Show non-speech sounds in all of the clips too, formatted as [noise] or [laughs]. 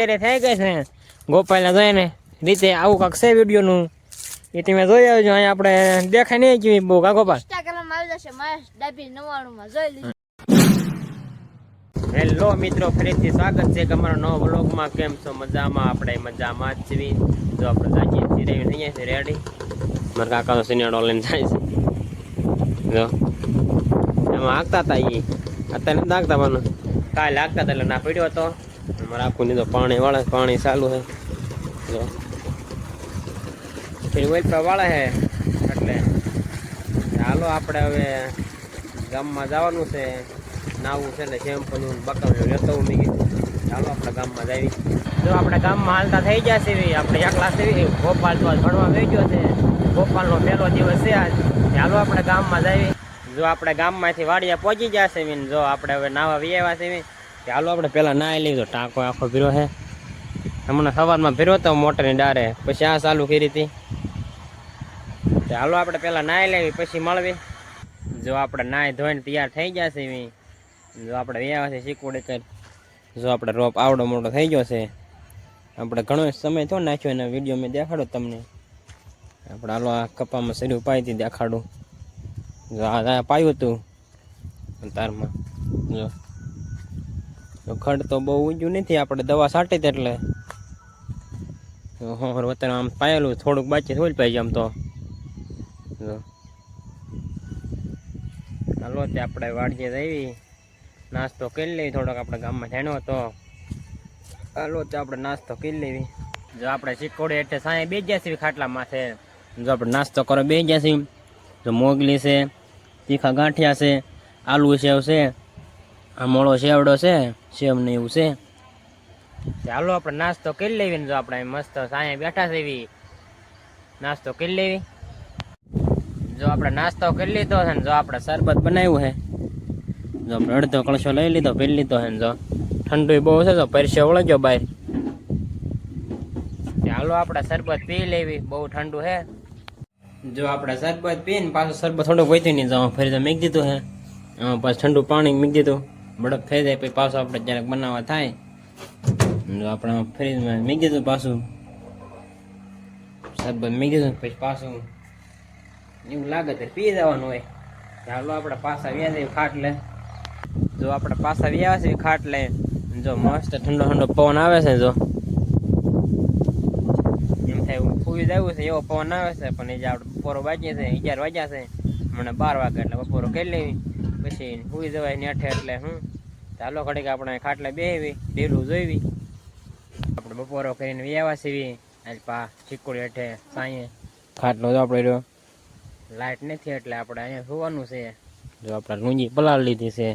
અત્યારે થઈ ગઈ છે. ગોપાલને જોઈને રીતે આવું કાંક છે વિડીયોનું. એ તમે જોઈ આવજો અહીંયા આપણે દેખાય નહીં કેવી બહુ. કા ગોપાલ? હેલો મિત્રો ફરીથી સ્વાગત છે કે નવો બ્લોગમાં કેમ છો? મજામાં? આપણે મજામાં જ છીએ. જો આપણે જાગીએ છીએ રહી જાય છે રેડી. મારા કાકાનો સિનિયર લઈને જાય છે. જો. એમાં આગતા હતા એ અત્યારે નથી આગતા પણ. કાલે આગતા હતા એટલે ના પડ્યો હતો. અમારે આખું નહીં તો પાણી વાળે, પાણી ચાલુ છે. જો. છે, એટલે ચાલો આપણે હવે ગામમાં જવાનું છે. નાવું છે એટલે શેમ્પૂનું બકાવ્યું લેતો હું મેં ચાલો આપણે ગામમાં જઈએ જો આપણે ગામમાં હાલતા થઈ ગયા છે આપણે એકલા એવી. ગોપાલ તો ભણવા ગયો છે. ગોપાલનો પહેલો દિવસ છે આજ. ચાલો આપણે ગામમાં જઈએ જો આપણે ગામમાંથી વાડિયા પહોંચી ગયા છે જો આપણે હવે નાવા વિયાવા છે એમ ચાલો આપણે પહેલાં નાહી લીધો ટાંકો આખો ભીરો છે હમણાં સવારમાં ભીરો હતો મોટરની ડારે. પછી આ ચાલુ કરી હતી. ચાલો આપણે પહેલાં નાહી લેવી, પછી મળવી. જો આપણે નાહી ધોઈને તૈયાર થઈ ગયા છે એવી જો આપણે વ્યાવા છે શીખવડે કરી. જો આપણે રોપ આવડો મોટો થઈ ગયો છે. આપણે ઘણો સમય થયો નાખ્યો એના વીડિયો મેં દેખાડો તમને. આપણે હાલો આ કપામાં શરીર પાઈ હતી દેખાડું. જો આ પાયું હતું તારમાં જો. ખડ તો બહુ ઊંચું નથી, આપણે દવા સાટી એટલે. વતન આમ પાયેલું, થોડુંક બાકી થોડી પાઈ આમ તો. હાલો, તે આપણે વાડીએ જઈ નાસ્તો કરી લેવી થોડોક આપણે ગામમાં જાણ્યો હતો. હાલો, તે આપણે નાસ્તો કરી લેવી જો આપણે શીખોડી એટલે સાંજે બે ગયા છીએ ખાટલા માથે. જો આપણે નાસ્તો કરો બે ગયા છીએ. જો મોગલી છે, તીખા ગાંઠિયા છે, આલુ સેવ છે. આ મોળો શેવડો છે, સેમ ને એવું છે. ચાલો આપણે નાસ્તો કરી લેવી ને જો આપણે મસ્ત સાંજે બેઠા છે એવી. નાસ્તો કરી લેવી. જો આપણે નાસ્તો કરી લીધો છે ને જો આપણે શરબત બનાવ્યું છે. જો આપણે અડધો કળશો લઈ લીધો પી લીધો છે જો. ઠંડુ બહુ છે તો પરસે વળગ્યો બહાર ચાલો આપણે શરબત પી લેવી, બહુ ઠંડુ છે. જો આપણે શરબત પીને પાછું શરબત થોડુંક વહીતું નહીં, જો ફરી તો મેં દીધું આમાં પાછું ઠંડુ પાણી મૂકી દીધું. બરફ થઈ જાય, પછી પાછું આપણે જરાક બનાવવા થાય. આપણે ફ્રીજમાં મી દીધું પાછું. શરબત મી દીધું, પછી પાછું એવું લાગે તો પી જવાનું હોય. ચાલો આપણે પાછા વ્યા જઈએ ખાટલે. જો આપણે પાછા વ્યા છે ખાટલે, જો મસ્ત ઠંડો ઠંડો પવન આવે છે જો. એમ થાય ફૂવી જવું છે, એવો પવન આવે છે, પણ એ જે આપણે બપોરો વાગ્યા છે, અગિયાર વાગ્યા છે. મને બાર વાગે એટલે બપોરો કરી લેવી. પછી સુઈ જવાય નેઠે એટલે હું? ચાલો ઘડીક આપણે ખાટલે બેહવી ડેલું જોઈવી. આપણે બપોરો કરીને વ્યવા સીવી આજ પા ચીકુડી હેઠે સાંયે ખાટલો જો આપણે રહ્યો. લાઇટ નથી એટલે આપણે અહીંયા સુવાનું છે. જો આપણે લુંજી પલાળ લીધી છે.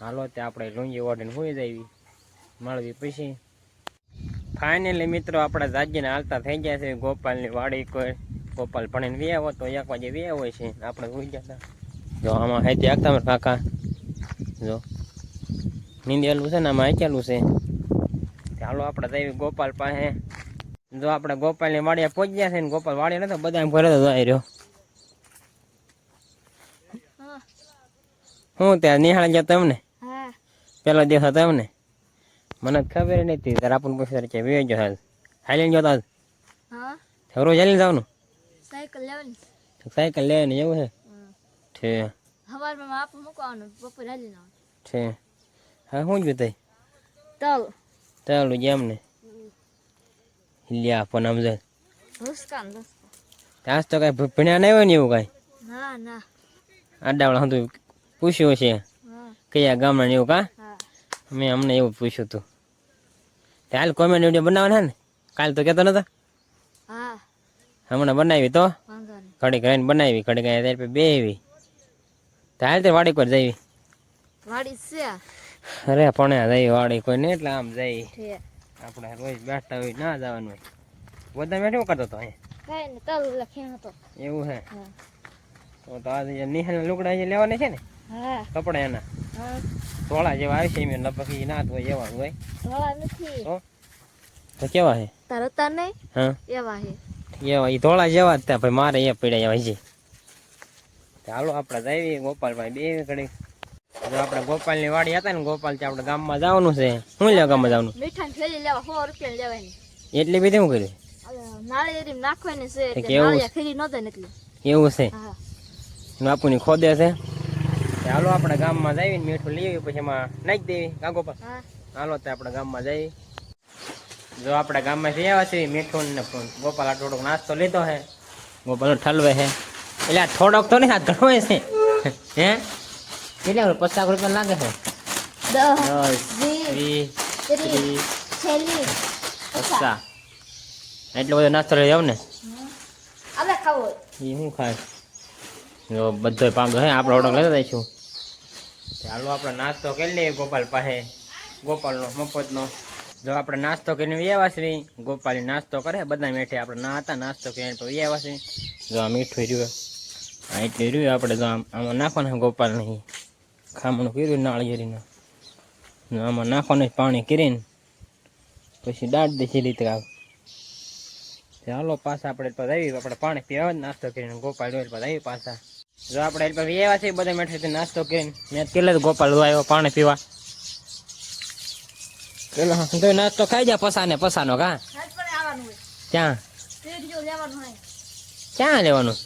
હાલો તે આપણે લુંજી ઓઢીને સુઈ જાવી મળવી પછી. ફાઇનલી મિત્રો આપણે જાગીને હાલતા થઈ ગયા છે ગોપાલની વાડી કોઈ. ગોપાલ ભણીને વ્યાવો તો એક વાગે વ્યા હોય છે. આપણે સુઈ ગયા હતા. જો આમાં હાથી આગતા મારા કાકા જો. નીંદેલું છે ને આમાં હાચેલું છે. ચાલો આપણે જઈએ ગોપાલ પાસે. જો આપણે ગોપાલની વાડીએ પહોંચી ગયા છે ને ગોપાલ વાડી નતો બધા ઘરે તો જાય રહ્યો. હું ત્યાં નિહાળ ગયા તમને? પેલો દિવસ તમને? મને ખબર નથી તારા આપણને પૂછે કે વે જો હાલ. હાલીને ગયો તાજ હા. રોજ હાલીને જવાનું? સાયકલ લેવાની. સાયકલ લેવાની એવું છે? છે. સવારમાં આપું મૂકવાનું બપોર હાલી ના છે. હા શું જોયું તઈ? તલ ચાલુ જેમ ને. લ્યા પણ સમજે ભૂસકાન આજ તો કઈ ભણ્યા નહીં હોય ને એવું કઈ? ના ના. આડાવાળા હતું પૂછ્યું છે કયા ગામના ને એવું કા? મેં અમને એવું પૂછ્યું હતું હાલ કોમેન્ટ વીડિયો બનાવવાના ને? કાલ તો કહેતો નતા. હા. હમણાં બનાવી તો? ઘડી નહીં. બનાવી ઘડી ઘડી બે આવી તો તે વાડી પર જઈ વાડી છે અરે પણ જઈ વાડી કોઈ ને એટલે આમ જઈ આપણે રોજ બેઠતા હોય ના જવાનું હોય. બધા મેં શું કરતો હતો અહીંયા? કઈ ને તલ લખ્યા હતો એવું હે? તો તો આજે નિહાલ લુગડા જે લેવાના છે ને હા. કપડા એના. થોડા જેવા આવશે એમ લગભગ પછી ના હોય એવા હોય. ધોળા નથી. તો? તો કેવા હે? તારો તાર નહીં હા. એવા હે. એવા એ ધોળા જેવા જ ત્યાં ભાઈ મારે એ પડ્યા એવા છે. ચાલો આપણે જઈએ ગોપાલભાઈ બે ઘડી જો આપણે ગોપાલની વાડી હતા ને ગોપાલ ત્યાં આપણે ગામમાં જવાનું છે. શું લેવા ગામમાં જવાનું? મીઠાની થેલી લેવા સો રૂપિયા લેવાની. એટલી બધી શું કર્યું નાળિયેરી નાખવાની છે કેવું? નાળિયેર ખરી એટલે. એવું છે? હા. ખોદે છે. હાલો આપણે ગામમાં જઈએ ને મીઠું લઈ પછી એમાં નાખી દેવી કા ગોપાલ? હાલો તે આપણે ગામમાં જઈએ. જો આપણે ગામમાં જઈ આવ્યા છીએ મીઠું ને ગોપાલ આ થોડોક નાસ્તો લીધો છે. ગોપાલ ઠલવે છે. એટલે આ થોડોક તો નહીં આ ઘણો છે. હે? કેટલા પચાસ રૂપિયા લાગે છે? દસ વીસ ત્રીસ પચાસ. એટલો બધો નાસ્તો લઈ જાવ ને. આપણે ખાવો. એ શું ખાય? જો બધો પામતો હે આપણે ઓર્ડર લેતા દઈશું ચાલો આપણે નાસ્તો કરી લઈએ ગોપાલ પાસે. ગોપાલનો મફતનો. જો આપણે નાસ્તો કરીને વ્યવા ગોપાલી નાસ્તો કરે બધા મેઠે આપણે ના હતા નાસ્તો કરીને તો વ્યવા છીએ. જો આ મીઠું રહ્યું. આ એટલે રહ્યું આપણે તો આમ આમાં નાખવાનું ગોપાલ નહીં ખામણું કર્યું નાળિયેરીનું આમાં નાખવાનું પાણી કરીને. પછી દાટ દે છે રીતે આવ ચાલો પાછા આપણે તો આવી આપણે પાણી પીવા જ નાસ્તો કરીને. ગોપાલ પછી આવી પાછા. જો આપણે એટલે એવા છે બધા મેઠેથી નાસ્તો કરીને. મેં કેટલા ગોપાલ આવ્યો પાણી પીવા. પેલો તો નાસ્તો ખાઈ જા પસાને પસાનો કા? ક્યાં? ક્યાં લેવાનું?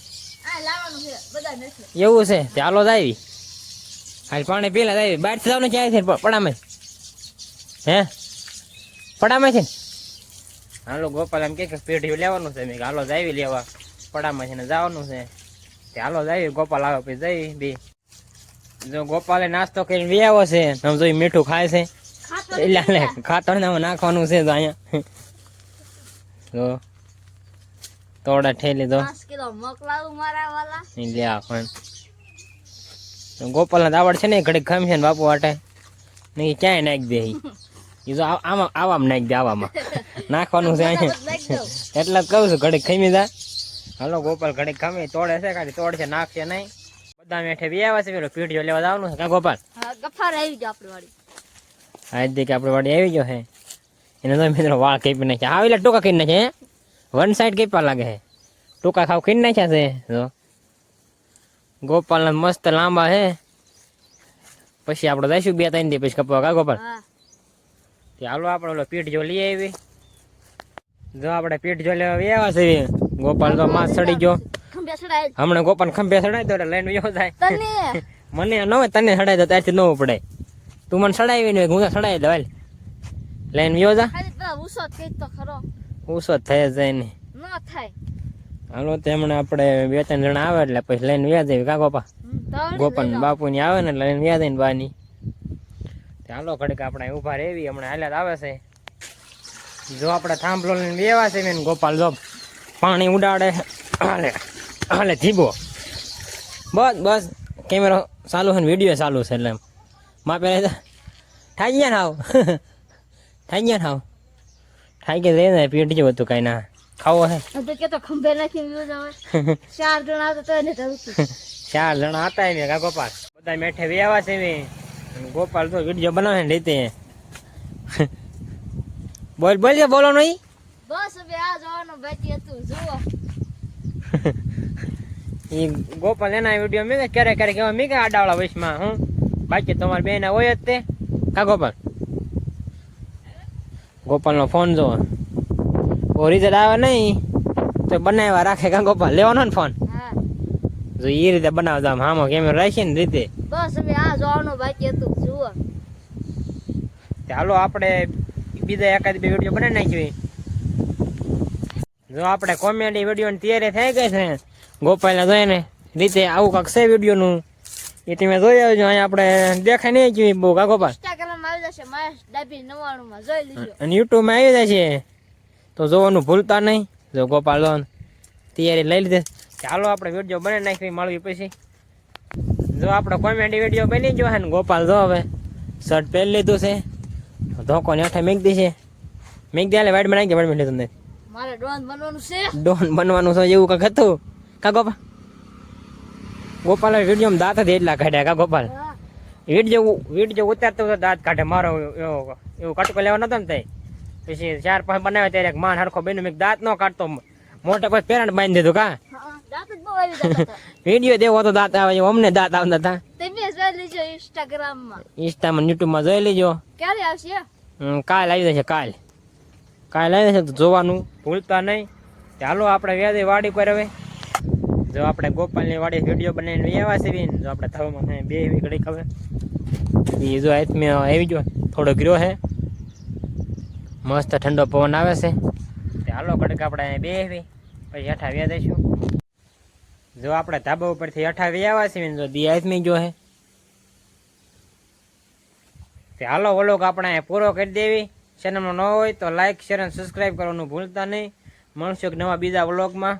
એવું છે? ચાલો જ આવી. હાલ પાણી પીલા જ આવી. બહારથી જવાનું ક્યાંય છે? પડામાં હે? પડામાં છે ને? હાલો ગોપાલ એમ કે પેઢી લેવાનું છે. મેં હાલો જ આવી લેવા. પડામાં છે ને જવાનું છે. ચાલો હાલો જ આવી. ગોપાલ આવે પછી જઈ બી. જો ગોપાલે નાસ્તો કરીને બી આવ્યો છે. તમે જોઈ મીઠું ખાય છે. ખાતો એટલે લે ખાતર નાખવાનું છે તો અહીંયા. જો. તોડા ઠેલી દો. કિલો મોકલાવું મારા વાલા. પણ. છે ને ઘડીક ખમશે ને બાપુ વાટે. નહીં ક્યાંય નાખી દે એ તો આમાં આવામાં નાખી દે આવામાં. નાખવાનું છે અહીંયા. એટલે જ કહું છું ઘડીક ખમી દા. હાલો ગોપાલ ઘડીક ખમી તોડે છે કાઢી તોડશે નાખશે નહીં. બધા મેઠે બી આવ્યા છે પેલો પીઠ જો લેવા જવાનું છે. કા ગોપાલ? હા ગફાર આવી ગયો આપણી વાડી. આજ આપણે વાડી આવી ગયો હે એને તો મિત્રો વાળ કાપી નાખ્યા. આવી ટોકા ટૂંકા કરી નાખ્યા હે? વન સાઈડ કેપા લાગે? ટૂંકા ખાવ ખીન નાખ્યા છે. જો. ગોપાલ મસ્ત લાંબા હે. પછી આપણે જઈશું બે ત્રણ દી પછી કપવા. કા ગોપાલ? ચાલો આપણે ઓલો પીઠ જો લઈ આવી. જો આપણે પીઠ જો લેવા આવ્યા છે. ગોપાલ તો માસ ચડી ગયો. હમણાં ગોપાલ ખંભે ચડાવી દો એટલે લઈને યો જાય. [laughs] મને ન હોય તને ચડાવી દો ત્યારથી ન પડે તું મને ચડાવી ને હું તો ચડાવી હાલ. લઈને વયો જા. ઉસો થઈ જાય ને ન થાય. હાલો તે હમણાં આપણે બે ત્રણ જણા આવે એટલે પછી લઈને વ્યા આવી કા ગોપા? ગોપન બાપુ ની આવે ને એટલે લઈને વ્યા આવીને બાની. ચાલો હાલો ઘડીક આપણે ઊભા રેવી. હમણાં હાલ્યા આવે છે. જો આપણે થાંભલો લઈને બેવા છે ને ગોપાલ જો પાણી ઉડાડે. હાલે હાલે જીબો બસ બસ. કેમેરો ચાલુ છે ને વીડિયો ચાલુ છે એટલે માપે થાય ગયા ને આવ. થાય ગયા ને આવ. થાય કે લઈને પીટ જેવું હતું કાંઈ ના. ખાવો હે. તો કેતો ખંભે નાખી જાવે [laughs] ચાર જણા હતા તો એને ધરતું ચાર જણા હતા એને કા ગોપાલ? બધા મેઠે વ્યાવા છે ને. ગોપાલ તો વીડિયો બનાવે ને રીતે. [laughs] બોલ બોલ બોલો નહીં. બસ હવે આ જવાનો બાકી હતું જુઓ. [laughs] એ ગોપાલ એના વીડિયો મેં ક્યારેક ક્યારેક એવા મેં આડાવાળા વયસમાં હું. બાકી તમારા બેન હોય જ તે. કા ગોપાલ? ગોપાલનો ફોન જો ઓ રિઝલ્ટ આવે નહીં તો બનાવ્યા રાખે કાં ગોપાલ? લેવાનો ને ફોન? જો એ રીતે બનાવતા આમ હામો કેમેરો રાખીએ ને રીતે. બસ હવે આ જોવાનું બાકી હતું જુઓ. ચાલો આપણે બીજા એકાદ બે વીડિયો બનાવી નાખીએ જો આપણે કોમેડી વિડીયોની તૈયારી થઈ ગઈ છે ગોપાલને જોઈને રીતે આવું કાંક છે વિડીયોનું એ તમે જોઈ આવજો અહીંયા આપણે દેખાય નહીં કે બહુ કા ગોપાલ? જશે ડાબી નવાણું માં જોઈ અને આવી છે. તો જોવાનું ભૂલતા નહીં. જો ગોપાલ જો તૈયારી લઈ લીધે. ચાલો આપણે વીડિયો બને નાખી મળવી પછી. જો આપણે કોમેડી વીડિયો બની ગયો છે ને ગોપાલ જો હવે. શર્ટ પહેરી લીધું છે. ધોકો ને હેઠે મેક દીશે મેક દે વાઈટ બનાવી ગયા વાઈટ લીધું મારે ડોન બનવાનું છે. ડોન બનવાનું છે એવું કંઈક હતું. કા ગોપાલ? ગોપાલ વીડિયો દાંત જ એટલા કાઢ્યા કા ગોપાલ? હા વીટ જેવું ઉતારતો હતો દાંત કાઢે મારો એવો એવો કટકો લેવા નતો ને તે પછી ચાર પાંચ બનાવ્યા ત્યારે એક માન હરખો બન્યો મેં દાંત ન કાઢતો મોટા કોઈ પેરન્ટ બાંધી દીધું કા? વીડિયો દેવો તો દાંત આવે અમને દાંત આવતા હતા. તમે જોઈ લેજો ઇન્સ્ટાગ્રામમાં ઇન્સ્ટામાં યુટ્યુબમાં જોઈ લેજો. ક્યારે આવશે? કાલ આવી જશે કાલ. કાલ આવી જશે તો જોવાનું. ભૂલતા નહીં. ચાલો આપણે વ્યાજે વાડી પર હવે. જો આપણે ગોપાલની વાળી વીડિયો બનાવીને વ્યવા છે જો આપણે થવામાં બે એવી ઘડી ખબર એ જો આત્મી આવી ગયો, થોડો ગ્રો છે મસ્ત ઠંડો પવન આવે છે. તે હાલો કડક આપણે બે એવી, પછી હેઠા વ્યા દઈશું જો આપણે ધાબા ઉપરથી હેઠા વ્યાવા છે જો દી આત્મી ગયો છે તે હાલો વલોક આપણે પૂરો કરી દેવી. ચેનલમાં ન હોય તો લાઇક શેર અને સબસ્ક્રાઈબ કરવાનું ભૂલતા નહીં. મળશું એક નવા બીજા વ્લોગમાં